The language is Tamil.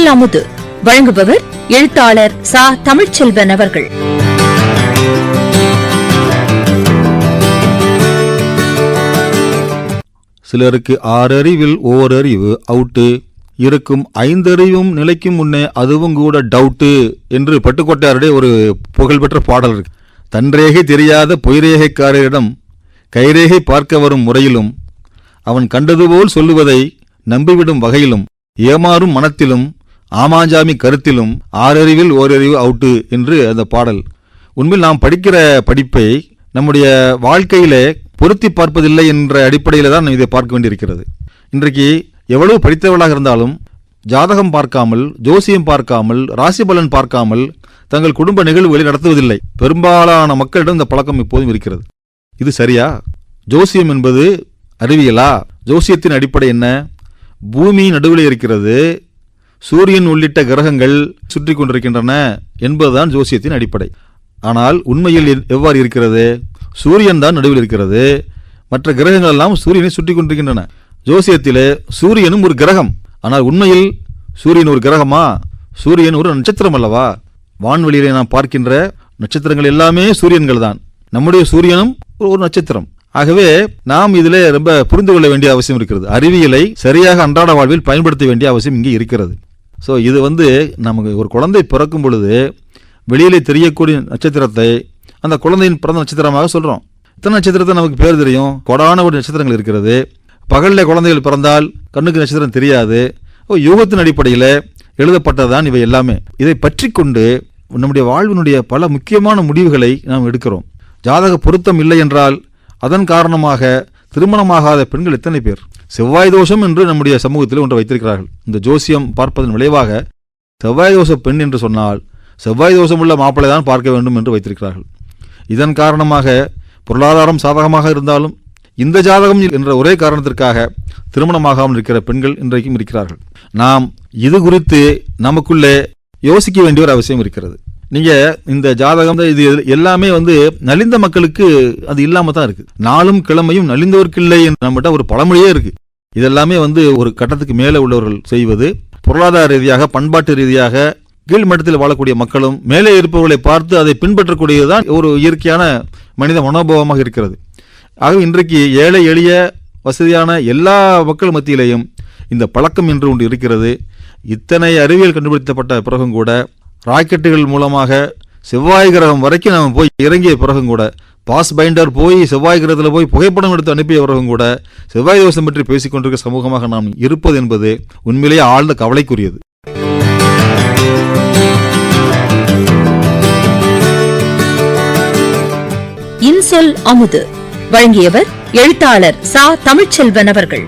இன்சொல் அமுது வழங்குபவர் எழுத்தாளர் சா தமிழ்ச்செல்வன் அவர்கள். சிலருக்கு ஆறறிவில் ஓரறிவு அவுட்டு. இருக்கும் ஐந்தறிவும் நிலைக்கும் முன்னே அதுவும் கூட டவுட்டு என்று பட்டுக்கோட்டையாருடைய ஒரு புகழ்பெற்ற பாடல் இருக்கு. தன்றேகை தெரியாத பொய்ரேகைக்காரரிடம் கைரேகை பார்க்க வரும் முறையிலும் அவன் கண்டதுபோல் சொல்லுவதை நம்பிவிடும் வகையிலும் ஏமாறும் மனத்திலும் ஆமாஞ்சாமி கருத்திலும் ஆறறிவில் ஓரறிவு அவுட்டு என்று அந்த பாடல். உண்மையில் நாம் படிக்கிற படிப்பை நம்முடைய வாழ்க்கையிலே பொருத்தி பார்ப்பதில்லை என்ற அடிப்படையில் தான் இதை பார்க்க வேண்டியிருக்கிறது. இன்றைக்கு எவ்வளவு படித்தவர்களாக இருந்தாலும் ஜாதகம் பார்க்காமல் ஜோசியம் பார்க்காமல் ராசி பலன் பார்க்காமல் தங்கள் குடும்ப நிகழ்வுகளை நடத்துவதில்லை. பெரும்பாலான மக்களிடம் இந்த பழக்கம் இப்போதும் இருக்கிறது. இது சரியா? ஜோசியம் என்பது அறிவியலா? ஜோசியத்தின் அடிப்படை என்ன? பூமி நடுவில் இருக்கிறது. சூரியன் உள்ளிட்ட கிரகங்கள் சுற்றி கொண்டிருக்கின்றன என்பதுதான் ஜோசியத்தின் அடிப்படை. ஆனால் உண்மையில் எவ்வாறு இருக்கிறது? சூரியன் தான் நடுவில் இருக்கிறது. மற்ற கிரகங்கள் எல்லாம் சூரியனை சுற்றி கொண்டிருக்கின்றன. ஜோசியத்திலே சூரியனும் ஒரு கிரகம். ஆனால் உண்மையில் சூரியன் ஒரு கிரகமா? சூரியன் ஒரு நட்சத்திரம் அல்லவா? வான்வெளியிலே நாம் பார்க்கின்ற நட்சத்திரங்கள் எல்லாமே சூரியன்கள் தான். நம்முடைய சூரியனும் ஒரு- நட்சத்திரம். ஆகவே நாம் இதில் ரொம்ப புரிந்து கொள்ள வேண்டிய அவசியம் இருக்கிறது. அறிவியலை சரியாக அன்றாட வாழ்வில் பயன்படுத்த வேண்டிய அவசியம் இங்கே இருக்கிறது. ஸோ இது வந்து நமக்கு ஒரு குழந்தை பிறக்கும் பொழுது வெளியிலே தெரியக்கூடிய நட்சத்திரத்தை அந்த குழந்தையின் பிறந்த நட்சத்திரமாக சொல்கிறோம் இத்தனை நட்சத்திரத்தை நமக்கு பேர் தெரியும்? கொடான ஒரு நட்சத்திரங்கள் இருக்கிறது. பகலில் குழந்தைகள் பிறந்தால் கண்ணுக்கு நட்சத்திரம் தெரியாது. யூகத்தின் அடிப்படையில் எழுதப்பட்டதுதான் இவை எல்லாமே. இதை பற்றி கொண்டு நம்முடைய வாழ்வினுடைய பல முக்கியமான முடிவுகளை நாம் எடுக்கிறோம். ஜாதக பொருத்தம் இல்லை என்றால் அதன் காரணமாக திருமணமாகாத பெண்கள் எத்தனை பேர்? செவ்வாய் தோஷம் என்று நம்முடைய சமூகத்தில் ஒன்று வைத்திருக்கிறார்கள். இந்த ஜோசியம் பார்ப்பதன் விளைவாக செவ்வாய் தோஷ பெண் என்று சொன்னால் செவ்வாய் தோஷம் உள்ள மாப்பிள்ளை தான் பார்க்க வேண்டும் என்று வைத்திருக்கிறார்கள். இதன் காரணமாக பொருளாதாரம் சாதகமாக இருந்தாலும் இந்த ஜாதகம் என்ற ஒரே காரணத்திற்காக திருமணமாகாமல் இருக்கிற பெண்கள் இன்றைக்கும் இருக்கிறார்கள். நாம் இது குறித்து நமக்குள்ளே யோசிக்க வேண்டிய ஒரு அவசியம் இருக்கிறது. நீங்கள் இந்த ஜாதகம் இது எல்லாமே வந்து நலிந்த மக்களுக்கு அது இல்லாமல் தான் இருக்குது நாளும் கிழமையும் நலிந்தவர்க்கில்லை என்று நம்மகிட்ட ஒரு பழமொழியே இருக்குது இதெல்லாமே வந்து ஒரு கட்டத்துக்கு மேலே உள்ளவர்கள் செய்வது பொருளாதார ரீதியாக பண்பாட்டு ரீதியாக கீழ்மட்டத்தில் வாழக்கூடிய மக்களும் மேலே இருப்பவர்களை பார்த்து அதை பின்பற்றக்கூடியதுதான் ஒரு இயற்கையான மனித மனோபாவமாக இருக்கிறது. ஆகவே இன்றைக்கு ஏழை எளிய வசதியான எல்லா மக்கள் மத்தியிலேயும் இந்த பழக்கம் என்று ஒன்று இருக்கிறது. இத்தனை அறிவியல் கண்டுபிடிக்கப்பட்ட பிறகும் கூட ராக்கெட்டுகள் மூலமாக செவ்வாய் கிரகம் வரைக்கும் நம்ம போய் இறங்கிய பிறகும் கூட பாஸ் பைண்டர் போய் செவ்வாய் கிரகத்தில் போய் புகைப்படம் எடுத்து அனுப்பிய பிறகும் கூட செவ்வாய் தோஷம் பற்றி பேசிக்கொண்டிருக்க சமூகமாக நாம் இருப்பது என்பது உண்மையிலேயே ஆழ்ந்த கவலைக்குரியது. இன்சொல் அமுது. வழங்கியவர் எழுத்தாளர் சா. தமிழ்ச்செல்வன் அவர்கள்.